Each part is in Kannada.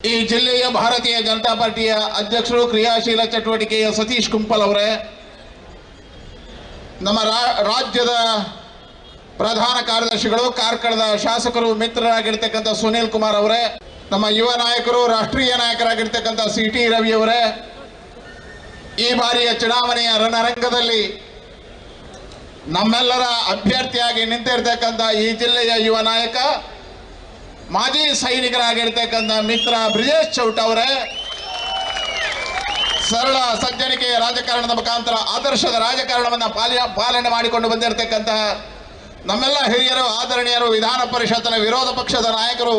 ಈ ಜಿಲ್ಲೆಯ ಭಾರತೀಯ ಜನತಾ ಪಾರ್ಟಿಯ ಅಧ್ಯಕ್ಷರು ಕ್ರಿಯಾಶೀಲ ಚಟುವಟಿಕೆಯ ಸತೀಶ್ ಕುಂಪಲ್ ಅವರೇ, ನಮ್ಮ ರಾಜ್ಯದ ಪ್ರಧಾನ ಕಾರ್ಯದರ್ಶಿಗಳು, ಕಾರ್ಕಳದ ಶಾಸಕರು, ಮಿತ್ರರಾಗಿರ್ತಕ್ಕಂಥ ಸುನೀಲ್ ಕುಮಾರ್ ಅವರೇ, ನಮ್ಮ ಯುವ ನಾಯಕರು, ರಾಷ್ಟ್ರೀಯ ನಾಯಕರಾಗಿರ್ತಕ್ಕಂಥ ಸಿ ಟಿ ರವಿ ಅವರೇ, ಈ ಬಾರಿಯ ಚುನಾವಣೆಯ ರಣರಂಗದಲ್ಲಿ ನಮ್ಮೆಲ್ಲರ ಅಭ್ಯರ್ಥಿಯಾಗಿ ನಿಂತಿರ್ತಕ್ಕಂಥ ಈ ಜಿಲ್ಲೆಯ ಯುವ ನಾಯಕ ಮಾಜಿ ಸೈನಿಕರಾಗಿರ್ತಕ್ಕಂಥ ಮಿತ್ರ ಬ್ರಿಜೇಶ್ ಚೌಟ್ ಅವರೇ ಸರಳ ಸಜ್ಜನಿಕೆಯ ರಾಜಕಾರಣದ ಮುಖಾಂತರ ಆದರ್ಶದ ರಾಜಕಾರಣವನ್ನು ಪಾಲ ಪಾಲನೆ ಮಾಡಿಕೊಂಡು ಬಂದಿರತಕ್ಕಂತಹ ನಮ್ಮೆಲ್ಲ ಹಿರಿಯರು, ಆದರಣೀಯರು, ವಿಧಾನ ಪರಿಷತ್ತಿನ ವಿರೋಧ ಪಕ್ಷದ ನಾಯಕರು,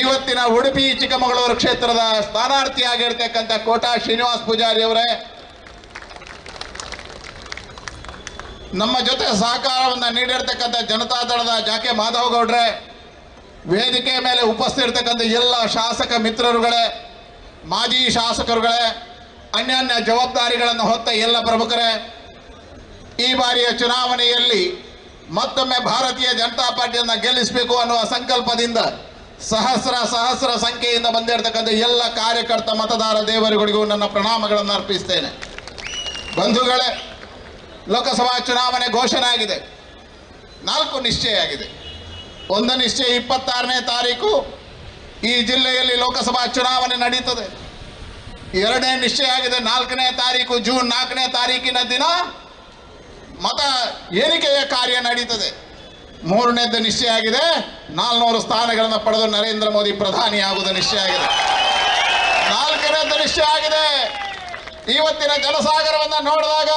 ಇವತ್ತಿನ ಉಡುಪಿ, ಚಿಕ್ಕಮಗಳೂರು ಕ್ಷೇತ್ರದ ಸ್ಥಾನಾರ್ಥಿಯಾಗಿರ್ತಕ್ಕಂಥ ಕೋಟಾ ಶ್ರೀನಿವಾಸ್ ಪೂಜಾರಿ ಅವರೇ, ನಮ್ಮ ಜೊತೆ ಸಹಕಾರವನ್ನು ನೀಡಿರ್ತಕ್ಕಂಥ ಜನತಾದಳದ ಜಾಕೆ ಮಾಧವ್ ಗೌಡ್ರೆ ವೇದಿಕೆ ಮೇಲೆ ಉಪಸ್ಥಿತಿರ್ತಕ್ಕಂಥ ಎಲ್ಲ ಶಾಸಕ ಮಿತ್ರರುಗಳೇ, ಮಾಜಿ ಶಾಸಕರುಗಳೇ, ಅನ್ಯಾನ್ಯ ಜವಾಬ್ದಾರಿಗಳನ್ನು ಹೊತ್ತ ಎಲ್ಲ ಪ್ರಮುಖರೇ, ಈ ಬಾರಿಯ ಚುನಾವಣೆಯಲ್ಲಿ ಮತ್ತೊಮ್ಮೆ ಭಾರತೀಯ ಜನತಾ ಪಾರ್ಟಿಯನ್ನು ಗೆಲ್ಲಿಸಬೇಕು ಅನ್ನುವ ಸಂಕಲ್ಪದಿಂದ ಸಹಸ್ರ ಸಹಸ್ರ ಸಂಖ್ಯೆಯಿಂದ ಬಂದಿರತಕ್ಕಂಥ ಎಲ್ಲ ಕಾರ್ಯಕರ್ತ ಮತದಾರ ದೇವರುಗಳಿಗೂ ನನ್ನ ಪ್ರಣಾಮಗಳನ್ನು ಅರ್ಪಿಸ್ತೇನೆ. ಬಂಧುಗಳೇ, ಲೋಕಸಭಾ ಚುನಾವಣೆ ಘೋಷಣೆ ಆಗಿದೆ ನಾಲ್ಕು ನಿಶ್ಚಯ ಆಗಿದೆ. ಒಂದು ನಿಶ್ಚಯ ಇಪ್ಪತ್ತಾರನೇ ತಾರೀಕು ಈ ಜಿಲ್ಲೆಯಲ್ಲಿ ಲೋಕಸಭಾ ಚುನಾವಣೆ ನಡೀತದೆ. ಎರಡನೇ ನಿಶ್ಚಯ ಆಗಿದೆ, ನಾಲ್ಕನೇ ತಾರೀಕು, ಜೂನ್ ನಾಲ್ಕನೇ ತಾರೀಕಿನ ದಿನ ಮತ ಏರಿಕೆಯ ಕಾರ್ಯ ನಡೀತದೆ. ಮೂರನೇದ್ದು ನಿಶ್ಚಯ ಆಗಿದೆ, ನಾಲ್ನೂರು ಸ್ಥಾನಗಳನ್ನು ಪಡೆದು ನರೇಂದ್ರ ಮೋದಿ ಪ್ರಧಾನಿಯಾಗುವುದು ನಿಶ್ಚಯ ಆಗಿದೆ. ನಾಲ್ಕನೇದ್ದು ನಿಶ್ಚಯ ಆಗಿದೆ, ಇವತ್ತಿನ ಜನಸಾಗರವನ್ನು ನೋಡಿದಾಗ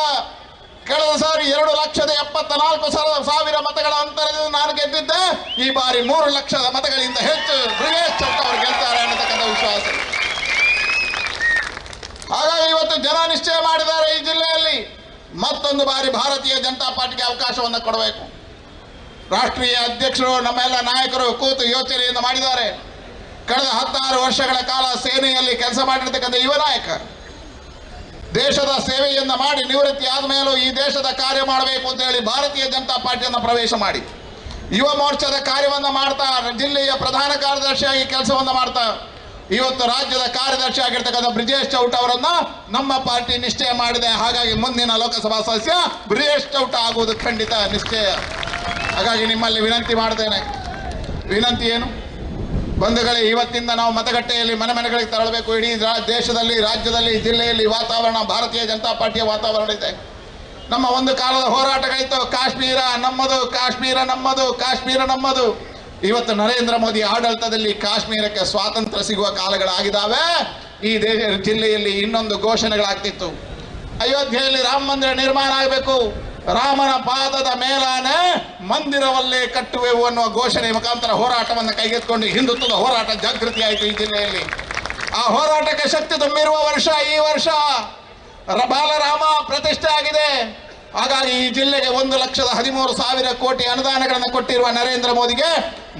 ಕಳೆದ ಸಾರಿ ಎರಡು ಲಕ್ಷದ ಎಪ್ಪತ್ತ ನಾಲ್ಕು ಸಾವಿರ ಮತಗಳ ಅಂತರದಿಂದ ನಾನು ಗೆದ್ದಿದ್ದೆ. ಈ ಬಾರಿ ಮೂರು ಲಕ್ಷದ ಮತಗಳಿಂದ ಹೆಚ್ಚು ಬ್ರಿಗೇಶ್ ಚೌಕ ಅವರು ಗೆಲ್ತಾರೆ ಅನ್ನತಕ್ಕಂಥ ವಿಶ್ವಾಸ. ಹಾಗಾಗಿ ಇವತ್ತು ಜನ ನಿಶ್ಚಯ ಮಾಡಿದ್ದಾರೆ ಈ ಜಿಲ್ಲೆಯಲ್ಲಿ. ಮತ್ತೊಂದು ಬಾರಿ ಭಾರತೀಯ ಜನತಾ ಪಾರ್ಟಿಗೆ ಅವಕಾಶವನ್ನು ಕೊಡಬೇಕು. ರಾಷ್ಟ್ರೀಯ ಅಧ್ಯಕ್ಷರು, ನಮ್ಮೆಲ್ಲ ನಾಯಕರು ಕೂತು ಯೋಚನೆಯಿಂದ ಮಾಡಿದ್ದಾರೆ. ಕಳೆದ ಹತ್ತಾರು ವರ್ಷಗಳ ಕಾಲ ಸೇನೆಯಲ್ಲಿ ಕೆಲಸ ಮಾಡಿರ್ತಕ್ಕಂಥ ಯುವ ನಾಯಕ. ದೇಶದ ಸೇವೆಯನ್ನು ಮಾಡಿ ನಿವೃತ್ತಿ ಆದ ಮೇಲೂ ಈ ದೇಶದ ಕಾರ್ಯ ಮಾಡಬೇಕು ಅಂತ ಹೇಳಿ ಭಾರತೀಯ ಜನತಾ ಪಾರ್ಟಿಯನ್ನು ಪ್ರವೇಶ ಮಾಡಿ. ಯುವ ಮೋರ್ಚಾದ ಕಾರ್ಯವನ್ನು ಮಾಡ್ತಾ ಜಿಲ್ಲೆಯ ಪ್ರಧಾನ ಕಾರ್ಯದರ್ಶಿಯಾಗಿ ಕೆಲಸವನ್ನು ಮಾಡ್ತಾ ಇವತ್ತು ರಾಜ್ಯದ ಕಾರ್ಯದರ್ಶಿ ಆಗಿರ್ತಕ್ಕಂಥ ಬ್ರಿಜೇಶ್ ಚೌಟ ಅವರನ್ನ ನಮ್ಮ ಪಾರ್ಟಿ ನಿಶ್ಚಯ ಮಾಡಿದೆ. ಹಾಗಾಗಿ ಮುಂದಿನ ಲೋಕಸಭಾ ಸದಸ್ಯ ಬ್ರಿಜೇಶ್ ಚೌಟ ಆಗುವುದು ಖಂಡಿತ ನಿಶ್ಚಯ. ಹಾಗಾಗಿ ನಿಮ್ಮಲ್ಲಿ ವಿನಂತಿ ಮಾಡ್ತೇನೆ. ವಿನಂತಿ ಏನು? ಬಂಧುಗಳೇ, ಇವತ್ತಿಂದ ನಾವು ಮತಗಟ್ಟೆಯಲ್ಲಿ ಮನೆ ಮನೆಗಳಿಗೆ ತೆರಳಬೇಕು. ಇಡೀ ದೇಶದಲ್ಲಿ, ರಾಜ್ಯದಲ್ಲಿ, ಜಿಲ್ಲೆಯಲ್ಲಿ ವಾತಾವರಣ, ಭಾರತೀಯ ಜನತಾ ಪಾರ್ಟಿಯ ವಾತಾವರಣ ಇದೆ. ನಮ್ಮ ಒಂದು ಕಾಲದ ಹೋರಾಟಗಳಿತ್ತು ಕಾಶ್ಮೀರ ನಮ್ಮದು ಕಾಶ್ಮೀರ ನಮ್ಮದು ಕಾಶ್ಮೀರ ನಮ್ಮದು. ಇವತ್ತು ನರೇಂದ್ರ ಮೋದಿ ಆಡಳಿತದಲ್ಲಿ ಕಾಶ್ಮೀರಕ್ಕೆ ಸ್ವಾತಂತ್ರ್ಯ ಸಿಗುವ ಕಾಲಗಳಾಗಿದ್ದಾವೆ. ಈ ದೇಶ, ಜಿಲ್ಲೆಯಲ್ಲಿ ಇನ್ನೊಂದು ಘೋಷಣೆಗಳಾಗ್ತಿತ್ತು. ಅಯೋಧ್ಯೆಯಲ್ಲಿ ರಾಮ ಮಂದಿರ ನಿರ್ಮಾಣ ಆಗಬೇಕು. ರಾಮನ ಪಾದದ ಮೇಲಾನೆ ಮಂದಿರವಲ್ಲೇ ಕಟ್ಟುವೆವು ಅನ್ನುವ ಘೋಷಣೆ ಮುಖಾಂತರ ಹೋರಾಟವನ್ನು ಕೈಗೆತ್ತಿಕೊಂಡು ಹಿಂದುತ್ವದ ಹೋರಾಟ ಜಾಗೃತಿ ಆಯಿತು ಈ ಜಿಲ್ಲೆಯಲ್ಲಿ. ಆ ಹೋರಾಟಕ್ಕೆ ಶಕ್ತಿ ತುಂಬಿರುವ ವರ್ಷ ಈ ವರ್ಷ ಬಾಲರಾಮ ಪ್ರತಿಷ್ಠೆ ಆಗಿದೆ. ಹಾಗಾಗಿ ಈ ಜಿಲ್ಲೆಗೆ ಒಂದು ಲಕ್ಷದ ಹದಿಮೂರು ಸಾವಿರ ಕೋಟಿ ಅನುದಾನಗಳನ್ನು ಕೊಟ್ಟಿರುವ ನರೇಂದ್ರ ಮೋದಿಗೆ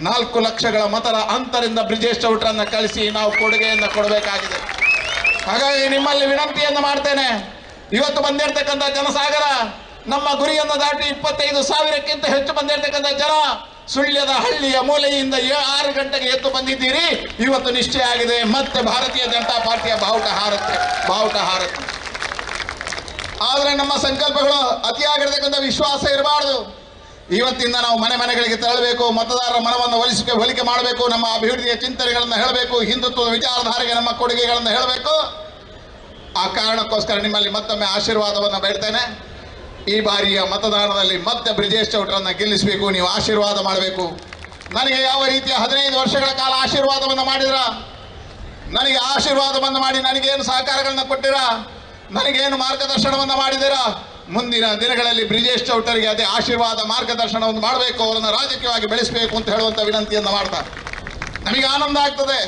ನಾಲ್ಕು ಲಕ್ಷಗಳ ಮತದ ಅಂತರಿಂದ ಬ್ರಿಜೇಶ್ ಚೌಟ್ರನ್ನ ಕಳಿಸಿ ನಾವು ಕೊಡುಗೆಯನ್ನು ಕೊಡಬೇಕಾಗಿದೆ. ಹಾಗಾಗಿ ನಿಮ್ಮಲ್ಲಿ ವಿನಂತಿಯನ್ನು ಮಾಡ್ತೇನೆ. ಇವತ್ತು ಬಂದಿರತಕ್ಕಂಥ ಜನಸಾಗರ ನಮ್ಮ ಗುರಿಯನ್ನು ದಾಟಿ ಇಪ್ಪತ್ತೈದು ಸಾವಿರಕ್ಕಿಂತ ಹೆಚ್ಚು ಬಂದಿರತಕ್ಕಂಥ ಜನ ಸುಳ್ಯದ ಹಳ್ಳಿಯ ಮೂಲೆಯಿಂದ ಆರು ಗಂಟೆಗೆ ಎದ್ದು ಬಂದಿದ್ದೀರಿ. ಇವತ್ತು ನಿಶ್ಚಯ ಆಗಿದೆ. ಮತ್ತೆ ಭಾರತೀಯ ಜನತಾ ಪಾರ್ಟಿಯ ಬಾವುಟ ಹಾರತ್ತೆ. ಬಾವುಟ ಹಾರತ್ತೆ. ಆದರೆ ನಮ್ಮ ಸಂಕಲ್ಪಗಳು ಅತಿಯಾಗಿರತಕ್ಕಂಥ ವಿಶ್ವಾಸ ಇರಬಾರ್ದು. ಇವತ್ತಿಂದ ನಾವು ಮನೆ ಮನೆಗಳಿಗೆ ತೆರಳಬೇಕು, ಮತದಾರರ ಮನವನ್ನು ಒಲಿಸಿಕೆ ಹೋಲಿಕೆ ಮಾಡಬೇಕು, ನಮ್ಮ ಅಭಿವೃದ್ಧಿಯ ಚಿಂತನೆಗಳನ್ನು ಹೇಳಬೇಕು, ಹಿಂದುತ್ವದ ವಿಚಾರಧಾರೆಗೆ ನಮ್ಮ ಕೊಡುಗೆಗಳನ್ನು ಹೇಳಬೇಕು. ಆ ಕಾರಣಕ್ಕೋಸ್ಕರ ನಿಮ್ಮಲ್ಲಿ ಮತ್ತೊಮ್ಮೆ ಆಶೀರ್ವಾದವನ್ನು ಬೇಡ್ತೇನೆ. ಈ ಬಾರಿಯ ಮತದಾನದಲ್ಲಿ ಮತ್ತೆ ಬ್ರಿಜೇಶ್ ಚೌಟ್ರನ್ನ ಗೆಲ್ಲಿಸಬೇಕು, ನೀವು ಆಶೀರ್ವಾದ ಮಾಡಬೇಕು. ನನಗೆ ಯಾವ ರೀತಿಯ ಹದಿನೈದು ವರ್ಷಗಳ ಕಾಲ ಆಶೀರ್ವಾದವನ್ನು ಮಾಡಿದ್ರ? ನನಗೆ ಆಶೀರ್ವಾದವನ್ನು ಮಾಡಿ ನನಗೇನು ಸಹಕಾರಗಳನ್ನ ಕೊಟ್ಟಿರಾ? ನನಗೇನು ಮಾರ್ಗದರ್ಶನವನ್ನು ಮಾಡಿದಿರಾ? ಮುಂದಿನ ದಿನಗಳಲ್ಲಿ ಬ್ರಿಜೇಶ್ ಚೌಟರಿಗೆ ಅದೇ ಆಶೀರ್ವಾದ ಮಾರ್ಗದರ್ಶನವನ್ನು ಮಾಡಬೇಕು, ಅವರನ್ನು ರಾಜಕೀಯವಾಗಿ ಬೆಳೆಸಬೇಕು ಅಂತ ಹೇಳುವಂಥ ವಿನಂತಿಯನ್ನು ಮಾಡ್ತಾರೆ ನಮಗೆ ಆನಂದ ಆಗ್ತದೆ.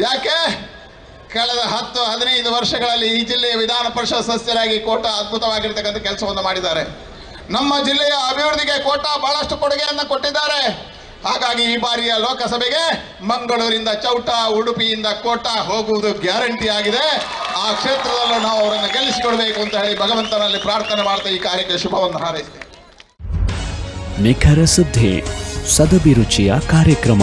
ಯಾಕೆ? ಕಳೆದ ಹತ್ತು, ಹದಿನೈದು ವರ್ಷಗಳಲ್ಲಿ ಈ ಜಿಲ್ಲೆಯ ವಿಧಾನ ಪರಿಷತ್ ಸದಸ್ಯರಾಗಿ ಕೋಟ ಅದ್ಭುತವಾಗಿರ್ತಕ್ಕಂಥ ಕೆಲಸವನ್ನು ಮಾಡಿದ್ದಾರೆ. ನಮ್ಮ ಜಿಲ್ಲೆಯ ಅಭಿವೃದ್ಧಿಗೆ ಕೋಟ ಬಹಳಷ್ಟು ಕೊಡುಗೆಯನ್ನು ಕೊಟ್ಟಿದ್ದಾರೆ. ಹಾಗಾಗಿ ಈ ಬಾರಿಯ ಲೋಕಸಭೆಗೆ ಮಂಗಳೂರಿಂದ ಚೌಟ, ಉಡುಪಿಯಿಂದ ಕೋಟ ಹೋಗುವುದು ಗ್ಯಾರಂಟಿ ಆಗಿದೆ. ಆ ಕ್ಷೇತ್ರದಲ್ಲೂ ನಾವು ಅವರನ್ನು ಗೆಲ್ಲಿಸಿಕೊಡ್ಬೇಕು ಅಂತ ಹೇಳಿ ಭಗವಂತನಲ್ಲಿ ಪ್ರಾರ್ಥನೆ ಮಾಡ್ತಾ ಈ ಕಾರ್ಯಕ್ಕೆ ಶುಭವನ್ನು ಹಾರೈಸಿದೆ ನಿಖರ ಸುದ್ದಿ, ಸದಭಿರುಚಿಯ ಕಾರ್ಯಕ್ರಮ.